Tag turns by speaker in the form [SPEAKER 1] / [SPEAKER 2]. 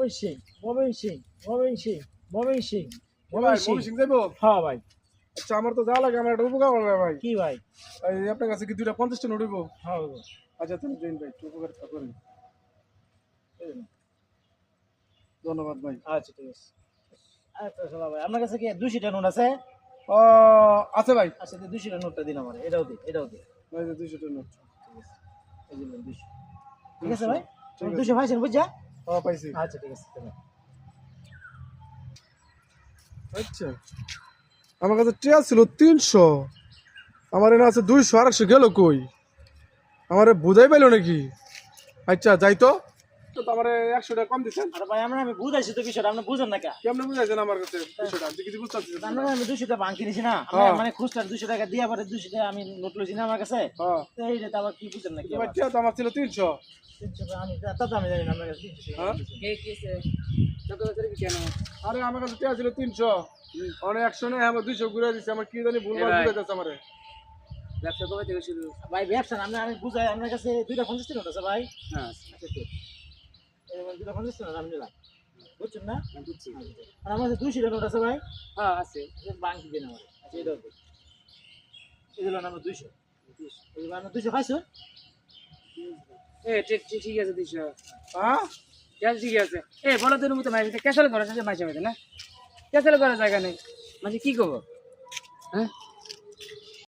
[SPEAKER 1] মমিন সিং মমিন সিং মমিন সিং মমিন সিং
[SPEAKER 2] ভাই
[SPEAKER 1] মমিন সিং
[SPEAKER 2] যাইবো?
[SPEAKER 1] হ্যাঁ ভাই।
[SPEAKER 2] আচ্ছা আমার তো যা লাগে আমার একটা উপকার করবে ভাই।
[SPEAKER 1] কি ভাই?
[SPEAKER 2] আপনার কাছে কি দুইটা পঞ্চাশটা নোট হইবো?
[SPEAKER 1] হ্যাঁ
[SPEAKER 2] আচ্ছা তুমি দিন ভাই একটু উপকার করেন। ধন্যবাদ ভাই।
[SPEAKER 1] আচ্ছা ঠিক আছে। আচ্ছা শোনা ভাই আপনার কাছে কি দুশোটা নোট আছে?
[SPEAKER 2] ও আছে ভাই।
[SPEAKER 1] আচ্ছা দুশোটা নোটটা দিন আমার এটাও দিন এটাও দিন।
[SPEAKER 2] ভাই যে দুইশোটা নোট।
[SPEAKER 1] নিন, 200 ঠিক আছে ভাই? দুশো পাইছেন বুঝছা
[SPEAKER 2] ও পাইছি?
[SPEAKER 1] আচ্ছা ঠিক আছে
[SPEAKER 2] আচ্ছা। আমার কাছে টিয়া ছিল তিনশো। আমার এনে আছে দুইশো আড়াইশো গেল কই? আমার বুঝাই পাইলো নাকি? আচ্ছা যাই তো তো আমার একশো টাকা কম দিচ্ছেন?
[SPEAKER 1] আরে ভাই আমরা আমি বুঝাইছি তো বিষয়টা আপনি বুঝেন না
[SPEAKER 2] কেমন বুঝাইছেন আমার কাছে দুশো টাকা কিছু বুঝতে
[SPEAKER 1] আমরা আমি দুশো টাকা বাঙ্কি দিছি না।
[SPEAKER 2] হ্যাঁ।
[SPEAKER 1] মানে খুচরা দুশো টাকা দিয়ে পরে দুশো টাকা আমি নোট লইছি না আমার কাছে।
[SPEAKER 2] হ্যাঁ।
[SPEAKER 1] তো এই রেট আবার কি বুঝেন না কি
[SPEAKER 2] তোমার তো আমার ছিল তিনশো।
[SPEAKER 1] তিনশো আমি তা তো আমি জানি না আমার কাছে
[SPEAKER 2] হ্যাঁ? আরে আমার কাছে ছিল তিনশো। অনেক একশো নেই আমার দুইশো ঘুরে দিচ্ছে আমার কি জানি ভুল ঘুরে যাচ্ছে আমার।
[SPEAKER 3] ব্যবসা কবে থেকে শুরু?
[SPEAKER 1] ভাই ব্যবসা আমি আমি বুঝাই আপনার কাছে দুইটা পঞ্চাশ টাকা আছে ভাই।
[SPEAKER 3] হ্যাঁ
[SPEAKER 1] আচ্ছা। আমি নিলাম বুঝছেন না?
[SPEAKER 3] বুঝছি।
[SPEAKER 1] আর আমার কাছে দুইশো টাকা নোট আছে ভাই।
[SPEAKER 3] হ্যাঁ আছে।
[SPEAKER 1] বাঙ্কি দিন আমার। আচ্ছা এই আমার দুইশো। এই খাইছো?
[SPEAKER 3] ঠিক আছে দুইশো।
[SPEAKER 2] হ্যাঁ?
[SPEAKER 3] ঠিক আছে এ বলো তোর মতো মাঝে ক্যাসালে করা না? করার জায়গা নেই। মাঝে কি করব? হ্যাঁ?